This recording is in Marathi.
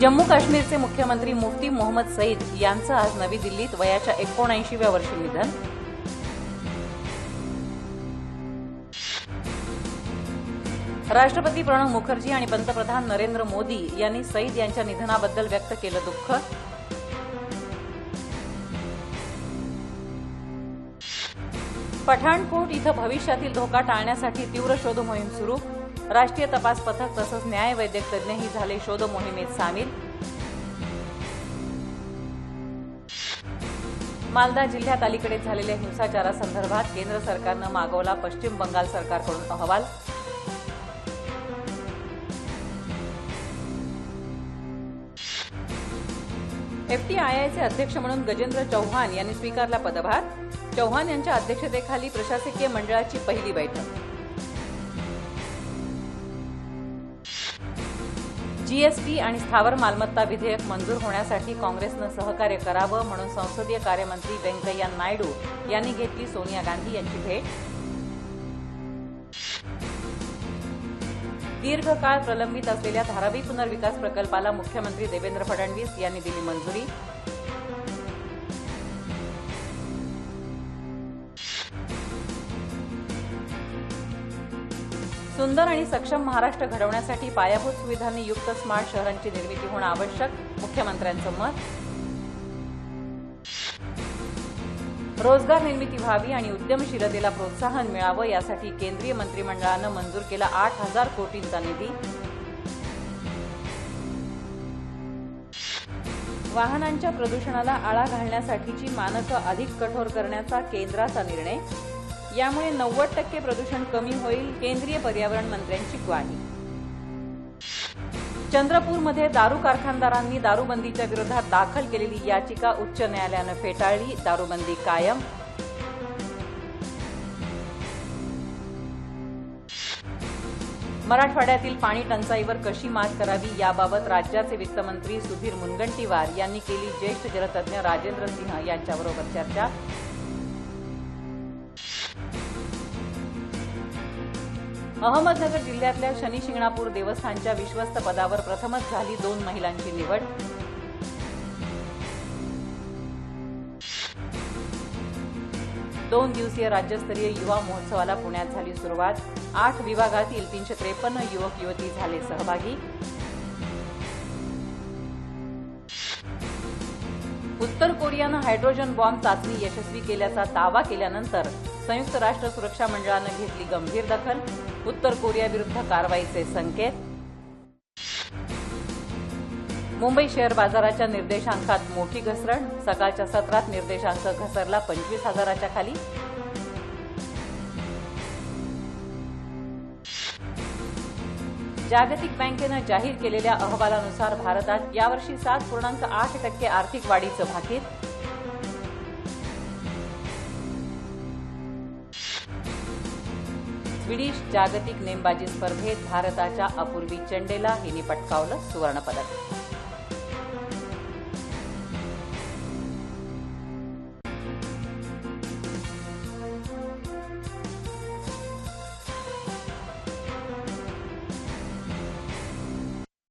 जम्मू काश्मीरचे मुख्यमंत्री मुफ्ती मोहम्मद सईद यांचं आज नवी दिल्लीत वयाच्या एकोणऐंशीव्या वर्षी निधन. राष्ट्रपती प्रणव मुखर्जी आणि पंतप्रधान नरेंद्र मोदी यांनी सईद यांच्या निधनाबद्दल व्यक्त केलं दुःख. पठाणकोट इथं भविष्यातील धोका टाळण्यासाठी तीव्र शोध मोहीम सुरू. राष्ट्रीय तपास पथक तसंच न्यायवैद्यक तज्ज्ञही झाले शोध मोहिमेत सामील. मालदा जिल्ह्यात अलीकडे झालेल्या हिंसाचारासंदर्भात केंद्र सरकारनं मागवला पश्चिम बंगाल सरकारकडून अहवाल. एफटीआयआयचे अध्यक्ष म्हणून गजेंद्र चौहान यांनी स्वीकारला पदभार. चौहान यांच्या अध्यक्षतेखाली प्रशासकीय मंडळाची पहिली बैठक. जीएसटी आणि स्थावर मालमत्ता विधेयक मंजूर होण्यासाठी काँग्रेसनं सहकार्य करावं म्हणून संसदीय कार्यमंत्री व्यंकय्या नायडू यांनी घेतली सोनिया गांधी यांची भेट. दीर्घकाळ प्रलंबित असलेल्या धारावी पुनर्विकास प्रकल्पाला मुख्यमंत्री देवेंद्र फडणवीस यांनी दिली मंजुरी. सुंदर आणि सक्षम महाराष्ट्र घडवण्यासाठी पायाभूत सुविधांनी युक्त स्मार्ट शहरांची निर्मिती होणं आवश्यक. मुख्यमंत्र्यांचं मत? रोजगार निर्मिती व्हावी आणि उद्यमशीलतेला प्रोत्साहन मिळावं यासाठी केंद्रीय मंत्रिमंडळानं मंजूर केला आठ हजार कोटींचा निधी. वाहनांच्या प्रदूषणाला आळा घालण्यासाठीची मानकं अधिक कठोर करण्याचा केंद्राचा निर्णय. यामुळे नव्वद टक्के प्रदूषण कमी होईल केंद्रीय पर्यावरण मंत्र्यांची ग्वाही. चंद्रपूरमध्ये दारू कारखानदारांनी दारूबंदीच्या विरोधात दाखल केलेली याचिका उच्च न्यायालयानं फेटाळली दारूबंदी कायम. मराठवाड्यातील पाणी टंचाईवर कशी मात करावी याबाबत राज्याचे वित्तमंत्री सुधीर मुनगंटीवार यांनी केली ज्येष्ठ जलतज्ञ राजेंद्र सिंह यांच्याबरोबर चर्चा. अहमदनगर जिल्ह्यातल्या शनी शिंगणापूर देवस्थानच्या विश्वस्त पदावर प्रथमच झाली दोन महिलांची निवड. दोन दिवसीय राज्यस्तरीय युवा महोत्सवाला पुण्यात झाली सुरुवात. आठ विभागातील तीनशे त्रेपन्न युवक युवती झाले सहभागी. उत्तर कोरियानं हायड्रोजन बॉम्ब चाचणी यशस्वी केल्याचा दावा केल्यानंतर संयुक्त राष्ट्र सुरक्षा मंडळानं घेतली गंभीर दखल. उत्तर कोरियाविरुद्ध कारवाईचे संकेत. मुंबई शेअर बाजाराच्या निर्देशांकात मोठी घसरण. सकाळच्या सत्रात निर्देशांक घसरला पंचवीस हजाराच्या खाली. जागतिक बँकेनं जाहीर केलेल्या अहवालानुसार भारतात यावर्षी सात पूर्णांक आठ टक्के आर्थिक वाढीचं भाकीत. स्वीडिश जागतिक नेमबाजी स्पर्धेत भारताच्या अपूर्वी चंडेला हिने पटकावलं सुवर्णपदक.